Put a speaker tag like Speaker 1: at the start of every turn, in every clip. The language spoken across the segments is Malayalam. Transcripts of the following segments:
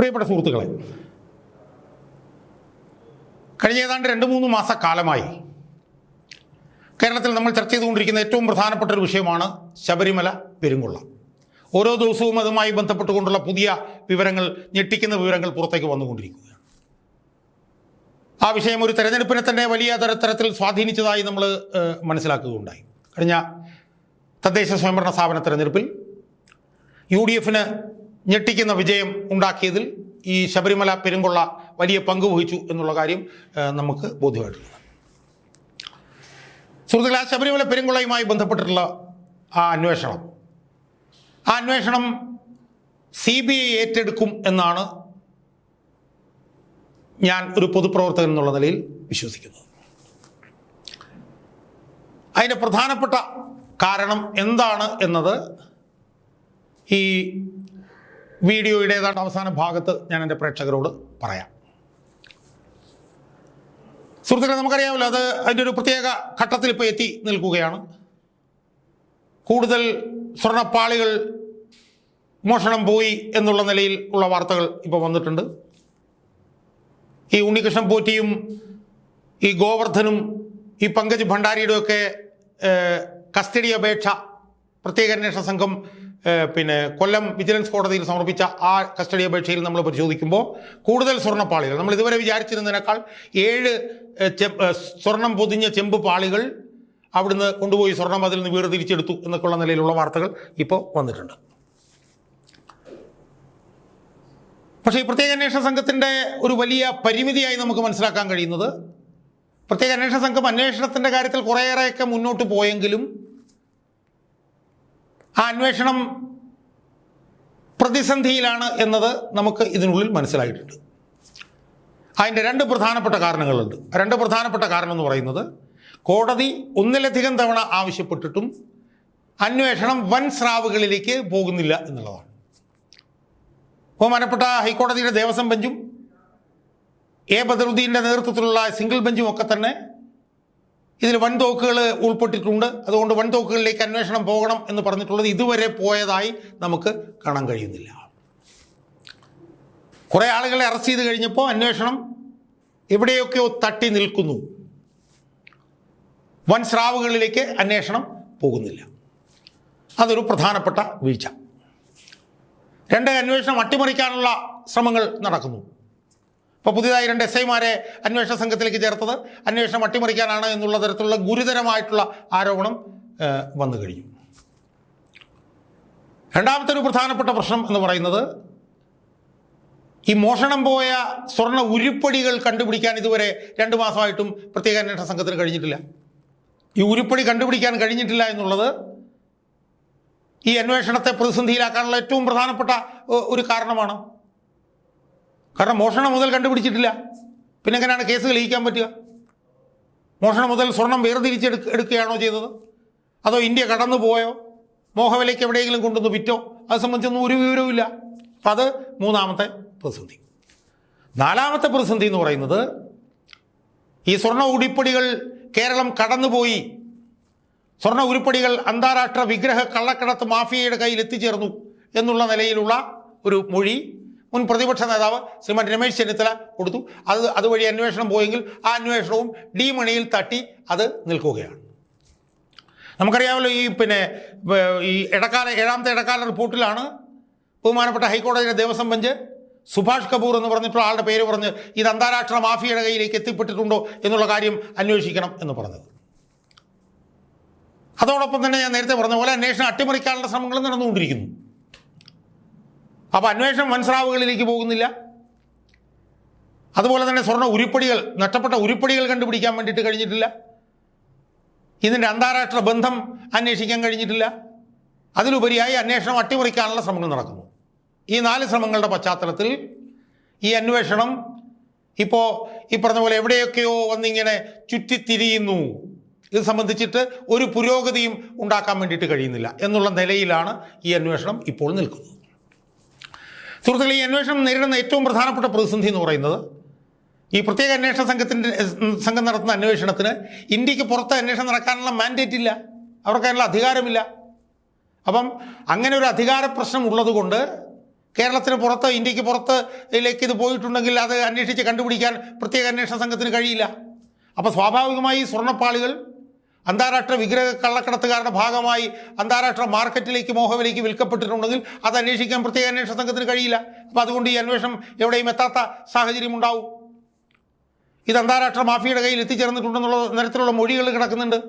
Speaker 1: പ്രിയപ്പെട്ട സുഹൃത്തുക്കളെ കഴിഞ്ഞ ഏതാണ്ട് രണ്ട് മൂന്ന് മാസക്കാലമായി കേരളത്തിൽ നമ്മൾ ചർച്ച ചെയ്തുകൊണ്ടിരിക്കുന്ന ഏറ്റവും പ്രധാനപ്പെട്ട ഒരു വിഷയമാണ് ശബരിമല പെരുങ്കൊള്ള. ഓരോ ദിവസവും അതുമായി ബന്ധപ്പെട്ടുകൊണ്ടുള്ള പുതിയ വിവരങ്ങൾ ഞെട്ടിക്കുന്ന വിവരങ്ങൾ പുറത്തേക്ക് വന്നുകൊണ്ടിരിക്കുകയാണ്. ആ വിഷയം ഒരു തെരഞ്ഞെടുപ്പിനെ തന്നെ വലിയ തരത്തിൽ സ്വാധീനിച്ചതായി നമ്മൾ മനസ്സിലാക്കുകയുണ്ടായി. കഴിഞ്ഞ തദ്ദേശ സ്വയംഭരണ സ്ഥാപന തെരഞ്ഞെടുപ്പിൽ യു ഡി എഫിന് ഞെട്ടിക്കുന്ന വിജയം ഉണ്ടാക്കിയതിൽ ഈ ശബരിമല പെരുങ്കൊള്ള വലിയ പങ്ക് വഹിച്ചു എന്നുള്ള കാര്യം നമുക്ക് ബോധ്യമായിട്ടുള്ളത് സുഹൃത്തുക്കളെ ആ ശബരിമല പെരുങ്കൊള്ളയുമായി ബന്ധപ്പെട്ടിട്ടുള്ള ആ അന്വേഷണം. ആ അന്വേഷണം സി ബി ഐ ഏറ്റെടുക്കും എന്നാണ് ഞാൻ ഒരു പൊതുപ്രവർത്തകൻ എന്നുള്ള നിലയിൽ വിശ്വസിക്കുന്നത്. അതിന്റെ പ്രധാനപ്പെട്ട കാരണം എന്താണ് എന്നത് ഈ വീഡിയോയുടെ ഏതാണ്ട് അവസാന ഭാഗത്ത് ഞാൻ എന്റെ പ്രേക്ഷകരോട് പറയാം. സുഹൃത്തുക്കളെ നമുക്കറിയാമല്ലോ അത് അതിന്റെ ഒരു പ്രത്യേക ഘട്ടത്തിൽ ഇപ്പോൾ എത്തി നിൽക്കുകയാണ്. കൂടുതൽ സ്വർണപ്പാളികൾ മോഷണം പോയി എന്നുള്ള നിലയിൽ ഉള്ള വാർത്തകൾ ഇപ്പോൾ വന്നിട്ടുണ്ട്. ഈ ഉണ്ണികൃഷ്ണൻ പോറ്റിയും ഈ ഗോവർദ്ധനും ഈ പങ്കജ് ഭണ്ഡാരിയുടെയൊക്കെ കസ്റ്റഡി അപേക്ഷ പ്രത്യേക അന്വേഷണ സംഘം പിന്നെ കൊല്ലം വിജിലൻസ് കോടതിയിൽ സമർപ്പിച്ച ആ കസ്റ്റഡി അപേക്ഷയിൽ നമ്മൾ പരിശോധിക്കുമ്പോൾ കൂടുതൽ സ്വർണപ്പാളികൾ. നമ്മൾ ഇതുവരെ വിചാരിച്ചിരുന്നതിനേക്കാൾ ഏഴ് സ്വർണം പൊതിഞ്ഞ ചെമ്പ് പാളികൾ അവിടുന്ന് കൊണ്ടുപോയി സ്വർണം അതിൽ നിന്ന് വേർതിരിച്ചെടുത്തു എന്നൊക്കെയുള്ള നിലയിലുള്ള വാർത്തകൾ ഇപ്പോൾ വന്നിട്ടുണ്ട്. പക്ഷേ ഈ പ്രത്യേക അന്വേഷണ സംഘത്തിന്റെ ഒരു വലിയ പരിമിതിയായി നമുക്ക് മനസ്സിലാക്കാൻ കഴിയുന്നത് പ്രത്യേക അന്വേഷണ സംഘം അന്വേഷണത്തിന്റെ കാര്യത്തിൽ കുറേയേറെയൊക്കെ മുന്നോട്ട് പോയെങ്കിലും ആ അന്വേഷണം പ്രതിസന്ധിയിലാണ് എന്നത് നമുക്ക് ഇതിനുള്ളിൽ മനസ്സിലായിട്ടുണ്ട്. അതിന്റെ രണ്ട് പ്രധാനപ്പെട്ട കാരണങ്ങളുണ്ട്. രണ്ട് പ്രധാനപ്പെട്ട കാരണം എന്ന് പറയുന്നത് കോടതി ഒന്നിലധികം തവണ ആവശ്യപ്പെട്ടിട്ടും അന്വേഷണം വൻ സ്രാവുകളിലേക്ക് പോകുന്നില്ല എന്നുള്ളതാണ്. ബഹുമാനപ്പെട്ട ഹൈക്കോടതിയുടെ ദേവസ്വം ബെഞ്ചും എ ബദറുദ്ദീന്റെ നേതൃത്വത്തിലുള്ള സിംഗിൾ ബെഞ്ചും ഒക്കെ തന്നെ ഇതിൽ വൻതോക്കുകൾ ഉൾപ്പെട്ടിട്ടുണ്ട്. അതുകൊണ്ട് വൻതോക്കുകളിലേക്ക് അന്വേഷണം പോകണം എന്ന് പറഞ്ഞിട്ടുള്ളത് ഇതുവരെ പോയതായി നമുക്ക് കാണാൻ കഴിയുന്നില്ല. കുറേ ആളുകളെ അറസ്റ്റ് ചെയ്ത് കഴിഞ്ഞപ്പോൾ അന്വേഷണം എവിടെയൊക്കെയോ തട്ടി നിൽക്കുന്നു. വൻ സ്രാവുകളിലേക്ക് അന്വേഷണം പോകുന്നില്ല. അതൊരു പ്രധാനപ്പെട്ട വീഴ്ച. രണ്ട് അന്വേഷണം അട്ടിമറിക്കാനുള്ള ശ്രമങ്ങൾ നടക്കുന്നു. ഇപ്പോൾ പുതിയതായി രണ്ട് എസ് ഐമാരെ അന്വേഷണ സംഘത്തിലേക്ക് ചേർത്തത്. അന്വേഷണം അട്ടിമറിക്കാനാണ് എന്നുള്ള തരത്തിലുള്ള ഗുരുതരമായിട്ടുള്ള ആരോപണം വന്നു കഴിഞ്ഞു. രണ്ടാമത്തെ ഒരു പ്രധാനപ്പെട്ട പ്രശ്നം എന്ന് പറയുന്നത് ഈ മോഷണം പോയ സ്വർണ ഉരുപ്പടികൾ കണ്ടുപിടിക്കാൻ ഇതുവരെ രണ്ട് മാസമായിട്ടും പ്രത്യേക അന്വേഷണ സംഘത്തിന് കഴിഞ്ഞിട്ടില്ല. ഈ ഉരുപ്പടി കണ്ടുപിടിക്കാൻ കഴിഞ്ഞിട്ടില്ല എന്നുള്ളത് ഈ അന്വേഷണത്തെ പ്രതിസന്ധിയിലാക്കാനുള്ള ഏറ്റവും പ്രധാനപ്പെട്ട ഒരു കാരണമാണ്. കാരണം മോഷണം മുതൽ കണ്ടുപിടിച്ചിട്ടില്ല. പിന്നെ എങ്ങനെയാണ് കേസ് തെളിയിക്കാൻ പറ്റുക? മോഷണം മുതൽ സ്വർണം വേർതിരിച്ചെടുക്ക എടുക്കുകയാണോ ചെയ്തത്? അതോ ഇന്ത്യ കടന്നു പോയോ? മോഹവിലേക്ക് എവിടെയെങ്കിലും കൊണ്ടുവന്ന് വിറ്റോ? അത് സംബന്ധിച്ചൊന്നും ഒരു വിവരവുമില്ല അപ്പം അത് മൂന്നാമത്തെ പ്രതിസന്ധി. നാലാമത്തെ പ്രതിസന്ധി എന്ന് പറയുന്നത് ഈ സ്വർണ ഉടിപ്പടികൾ കേരളം കടന്നുപോയി. സ്വർണ ഉരുപ്പടികൾ അന്താരാഷ്ട്ര വിഗ്രഹ കള്ളക്കടത്ത് മാഫിയയുടെ കയ്യിൽ എത്തിച്ചേർന്നു എന്നുള്ള നിലയിലുള്ള ഒരു മൊഴി മുൻ പ്രതിപക്ഷ നേതാവ് ശ്രീമാൻ രമേശ് ചെന്നിത്തല കൊടുത്തു. അത് അതുവഴി അന്വേഷണം പോയെങ്കിൽ ആ അന്വേഷണവും ഡി മണിയിൽ തട്ടി അത് നിൽക്കുകയാണ്. നമുക്കറിയാമല്ലോ ഈ പിന്നെ ഈ ഇടക്കാല ഏഴാമത്തെ ഇടക്കാല റിപ്പോർട്ടിലാണ് ബഹുമാനപ്പെട്ട ഹൈക്കോടതിയുടെ ദേവസ്വം ബെഞ്ച് സുഭാഷ് കപൂർ എന്ന് പറഞ്ഞിട്ടുള്ള ആളുടെ പേര് പറഞ്ഞ് ഇത് അന്താരാഷ്ട്ര മാഫിയയുടെ കയ്യിലേക്ക് എത്തിപ്പെട്ടിട്ടുണ്ടോ എന്നുള്ള കാര്യം അന്വേഷിക്കണം എന്ന് പറഞ്ഞത്. അതോടൊപ്പം തന്നെ ഞാൻ നേരത്തെ പറഞ്ഞ പോലെ അന്വേഷണം അട്ടിമറിക്കാനുള്ള ശ്രമങ്ങൾ നടന്നുകൊണ്ടിരിക്കുന്നു. അപ്പോൾ അന്വേഷണം വൻസ്രാവുകളിലേക്ക് പോകുന്നില്ല. അതുപോലെ തന്നെ സ്വർണ ഉരുപ്പടികൾ നഷ്ടപ്പെട്ട ഉരുപ്പടികൾ കണ്ടുപിടിക്കാൻ വേണ്ടിയിട്ട് കഴിഞ്ഞിട്ടില്ല. ഇതിന്റെ അന്താരാഷ്ട്ര ബന്ധം അന്വേഷിക്കാൻ കഴിഞ്ഞിട്ടില്ല. അതിലുപരിയായി അന്വേഷണം അട്ടിമറിക്കാനുള്ള ശ്രമങ്ങൾ നടക്കുന്നു. ഈ നാല് ശ്രമങ്ങളുടെ പശ്ചാത്തലത്തിൽ ഈ അന്വേഷണം ഇപ്പോൾ ഈ പറഞ്ഞ പോലെ എവിടെയൊക്കെയോ വന്നിങ്ങനെ ചുറ്റിത്തിരിയുന്നു. ഇത് സംബന്ധിച്ചിട്ട് ഒരു പുരോഗതിയും ഉണ്ടാക്കാൻ വേണ്ടിയിട്ട് കഴിയുന്നില്ല എന്നുള്ള നിലയിലാണ് ഈ അന്വേഷണം ഇപ്പോൾ നിൽക്കുന്നത്. സുഹൃത്തുക്കളെ ഈ അന്വേഷണം നേരിടുന്ന ഏറ്റവും പ്രധാനപ്പെട്ട പ്രതിസന്ധി എന്ന് പറയുന്നത് ഈ പ്രത്യേക അന്വേഷണ സംഘത്തിന്റെ സംഘം നടത്തുന്ന അന്വേഷണത്തിന് ഇന്ത്യയ്ക്ക് പുറത്ത് അന്വേഷണം നടക്കാനുള്ള മാൻഡേറ്റ് ഇല്ല. അവർക്ക് അതിനുള്ള അധികാരമില്ല. അപ്പം അങ്ങനെ ഒരു അധികാര പ്രശ്നം ഉള്ളതുകൊണ്ട് കേരളത്തിന് പുറത്ത് ഇന്ത്യയ്ക്ക് പുറത്ത് ഇതിലേക്ക് ഇത് പോയിട്ടുണ്ടെങ്കിൽ അത് അന്വേഷിച്ച് കണ്ടുപിടിക്കാൻ പ്രത്യേക അന്വേഷണ സംഘത്തിന് കഴിയില്ല. അപ്പോൾ സ്വാഭാവികമായി സ്വർണപ്പാളികൾ അന്താരാഷ്ട്ര വിഗ്രഹ കള്ളക്കടത്തുകാരുടെ ഭാഗമായി അന്താരാഷ്ട്ര മാർക്കറ്റിലേക്ക് മോഹവിലേക്ക് വിൽക്കപ്പെട്ടിട്ടുണ്ടെങ്കിൽ അത് അന്വേഷിക്കാൻ പ്രത്യേക അന്വേഷണ സംഘത്തിന് കഴിയില്ല. അപ്പോൾ അതുകൊണ്ട് ഈ അന്വേഷണം എവിടെയും എത്താത്ത സാഹചര്യം ഉണ്ടാവും. ഇത് അന്താരാഷ്ട്ര മാഫിയയുടെ കയ്യിൽ എത്തിച്ചേർന്നിട്ടുണ്ടെന്നുള്ള തരത്തിലുള്ള മൊഴികൾ കിടക്കുന്നുണ്ട്.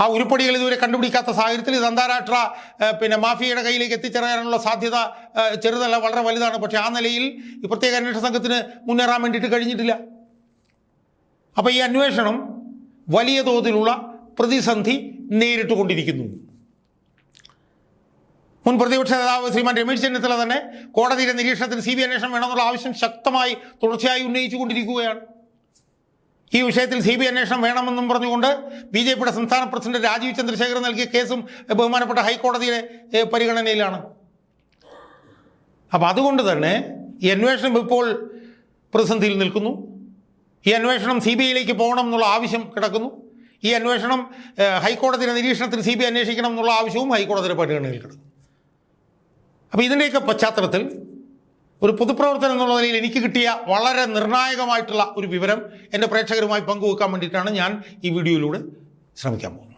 Speaker 1: ആ ഉരുപ്പടികൾ ഇതുവരെ കണ്ടുപിടിക്കാത്ത സാഹചര്യത്തിൽ ഇത് അന്താരാഷ്ട്ര പിന്നെ മാഫിയയുടെ കയ്യിലേക്ക് എത്തിച്ചേരാനുള്ള സാധ്യത ചെറുതല്ല വളരെ വലുതാണ്. പക്ഷേ ആ നിലയിൽ ഈ പ്രത്യേക അന്വേഷണ സംഘത്തിന് മുന്നേറാൻ വേണ്ടിയിട്ട് കഴിഞ്ഞിട്ടില്ല. അപ്പോൾ ഈ അന്വേഷണം വലിയ തോതിലുള്ള പ്രതിസന്ധി നേരിട്ടുകൊണ്ടിരിക്കുന്നു. മുൻ പ്രതിപക്ഷ നേതാവ് ശ്രീമാൻ രമേശ് ചെന്നിത്തല തന്നെ കോടതിയുടെ നിരീക്ഷണത്തിൽ സി ബി അന്വേഷണം വേണമെന്നുള്ള ആവശ്യം ശക്തമായി തുടർച്ചയായി ഉന്നയിച്ചുകൊണ്ടിരിക്കുകയാണ് ഈ വിഷയത്തിൽ സി ബി അന്വേഷണം വേണമെന്നും പറഞ്ഞുകൊണ്ട് ബി ജെ പിയുടെ സംസ്ഥാന പ്രസിഡന്റ് രാജീവ് ചന്ദ്രശേഖരൻ നൽകിയ കേസും ബഹുമാനപ്പെട്ട ഹൈക്കോടതിയുടെ പരിഗണനയിലാണ്. അപ്പം അതുകൊണ്ട് തന്നെ ഈ അന്വേഷണം ഇപ്പോൾ പ്രതിസന്ധിയിൽ നിൽക്കുന്നു. ഈ അന്വേഷണം സി ബി ഐയിലേക്ക് പോകണം എന്നുള്ള ആവശ്യം കിടക്കുന്നു. ഈ അന്വേഷണം ഹൈക്കോടതിയുടെ നിരീക്ഷണത്തിൽ സി ബി ഐ അന്വേഷിക്കണം എന്നുള്ള ആവശ്യവും ഹൈക്കോടതിയുടെ പരിഗണനയിൽ കിടക്കുന്നു. അപ്പോൾ ഇതിന്റെയൊക്കെ പശ്ചാത്തലത്തിൽ ഒരു പൊതുപ്രവർത്തനം എന്നുള്ള നിലയിൽ എനിക്ക് കിട്ടിയ വളരെ നിർണായകമായിട്ടുള്ള ഒരു വിവരം എന്റെ പ്രേക്ഷകരുമായി പങ്കുവെക്കാൻ വേണ്ടിയിട്ടാണ് ഞാൻ ഈ വീഡിയോയിലൂടെ ശ്രമിക്കാൻ പോകുന്നത്.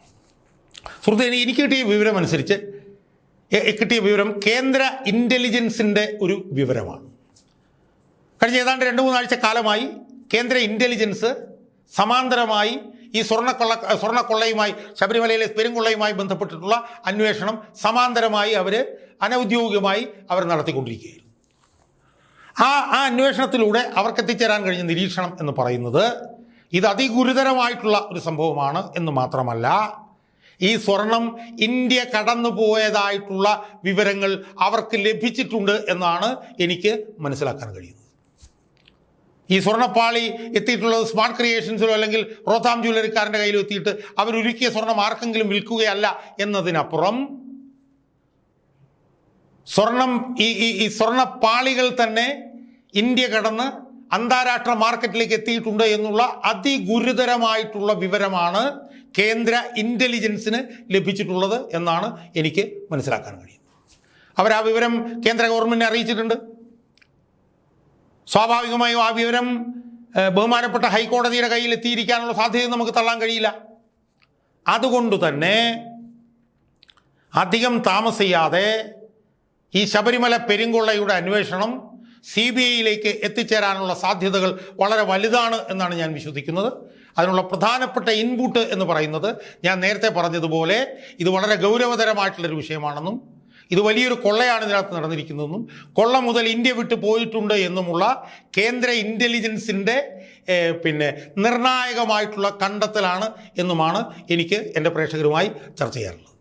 Speaker 1: സുഹൃത്തെ എനിക്ക് കിട്ടിയ വിവരം അനുസരിച്ച് കിട്ടിയ വിവരം കേന്ദ്ര ഇന്റലിജൻസിന്റെ ഒരു വിവരമാണ്. കഴിഞ്ഞ ഏതാണ്ട് രണ്ട് മൂന്നാഴ്ച കാലമായി കേന്ദ്ര ഇന്റലിജൻസ് സമാന്തരമായി ഈ സ്വർണക്കൊള്ള സ്വർണക്കൊള്ളയുമായി ശബരിമലയിലെ പെരുങ്കൊള്ളയുമായി ബന്ധപ്പെട്ടിട്ടുള്ള അന്വേഷണം സമാന്തരമായി അവർ അനൗദ്യോഗികമായി അവർ നടത്തിക്കൊണ്ടിരിക്കുകയായിരുന്നു. ആ ആ അന്വേഷണത്തിലൂടെ അവർക്ക് എത്തിച്ചേരാൻ കഴിഞ്ഞ നിരീക്ഷണം എന്ന് പറയുന്നത് ഇത് അതിഗുരുതരമായിട്ടുള്ള ഒരു സംഭവമാണ് എന്ന് മാത്രമല്ല ഈ സ്വർണം ഇന്ത്യ കടന്നുപോയതായിട്ടുള്ള വിവരങ്ങൾ അവർക്ക് ലഭിച്ചിട്ടുണ്ട് എന്നാണ് എനിക്ക് മനസ്സിലാക്കാൻ കഴിയുന്നത്. ഈ സ്വർണപ്പാളി എത്തിയിട്ടുള്ളത് സ്മാർട്ട് ക്രിയേഷൻസിലോ അല്ലെങ്കിൽ റോത്താം ജ്വല്ലറിക്കാരന്റെ കയ്യിലോ എത്തിയിട്ട് അവരൊരുക്കിയ സ്വർണം ആർക്കെങ്കിലും വിൽക്കുകയല്ല എന്നതിനപ്പുറം സ്വർണം ഈ ഈ സ്വർണപ്പാളികൾ തന്നെ ഇന്ത്യ കടന്ന് അന്താരാഷ്ട്ര മാർക്കറ്റിലേക്ക് എത്തിയിട്ടുണ്ട് എന്നുള്ള അതിഗുരുതരമായിട്ടുള്ള വിവരമാണ് കേന്ദ്ര ഇന്റലിജൻസിന് ലഭിച്ചിട്ടുള്ളത് എന്നാണ് എനിക്ക് മനസ്സിലാക്കാൻ കഴിയുന്നത്. അവർ ആ വിവരം കേന്ദ്ര ഗവൺമെന്റിനെ അറിയിച്ചിട്ടുണ്ട്. സ്വാഭാവികമായും ആ വിവരം ബഹുമാനപ്പെട്ട ഹൈക്കോടതിയുടെ കയ്യിൽ എത്തിയിരിക്കാനുള്ള സാധ്യത നമുക്ക് തള്ളാൻ കഴിയില്ല. അതുകൊണ്ട് തന്നെ അധികം താമസിയാതെ ഈ ശബരിമല പെരുങ്കൊള്ളയുടെ അന്വേഷണം സി ബി ഐയിലേക്ക് എത്തിച്ചേരാനുള്ള സാധ്യതകൾ വളരെ വലുതാണ് എന്നാണ് ഞാൻ വിശ്വസിക്കുന്നത്. അതിനുള്ള പ്രധാനപ്പെട്ട ഇൻപുട്ട് എന്ന് പറയുന്നത് ഞാൻ നേരത്തെ പറഞ്ഞതുപോലെ ഇത് വളരെ ഗൗരവതരമായിട്ടുള്ളൊരു വിഷയമാണെന്നും ഇത് വലിയൊരു കൊള്ളയാണ് ഇതിനകത്ത് നടന്നിരിക്കുന്നതെന്നും കൊള്ള മുതൽ ഇന്ത്യ വിട്ടു പോയിട്ടുണ്ട് എന്നുമുള്ള കേന്ദ്ര ഇന്റലിജൻസിന്റെ പിന്നെ നിർണായകമായിട്ടുള്ള കണ്ടെത്തലാണ് എന്നുമാണ് എനിക്ക് എന്റെ പ്രേക്ഷകരുമായി ചർച്ച ചെയ്യാറുള്ളത്